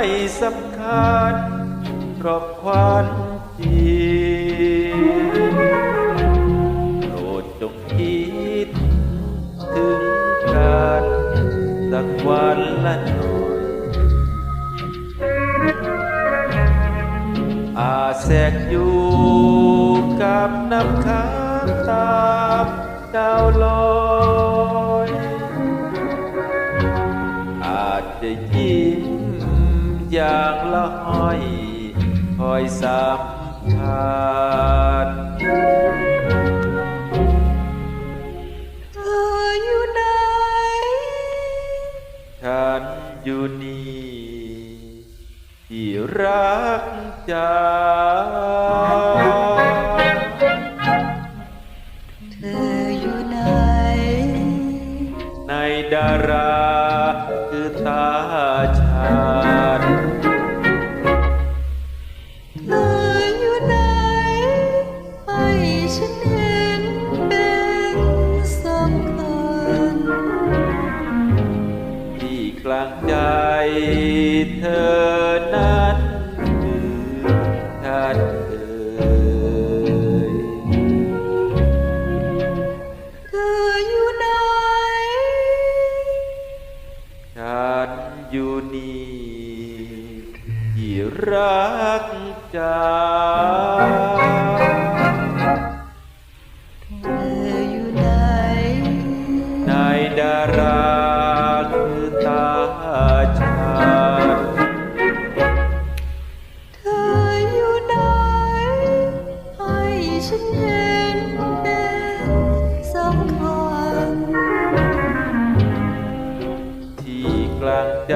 ไม่สำคัญเพราะควันจีโปรดจงคิด ถึงกันสักวันละหน่อยอาแสกอยู่กับน้ำค้างตามดาวลอยางละห้อย คอยสัมผัสเธออยู่ไหน ฉันอยู่นี่ที่รักจาเธออยู่ไหน ในดาราคือตาฉัน กลางใจเธอนั้นท่านเอ่ยเธออยู่ไหนฉันอยู่นี่ที่รักใจ สำคัญ ที่กลางใจ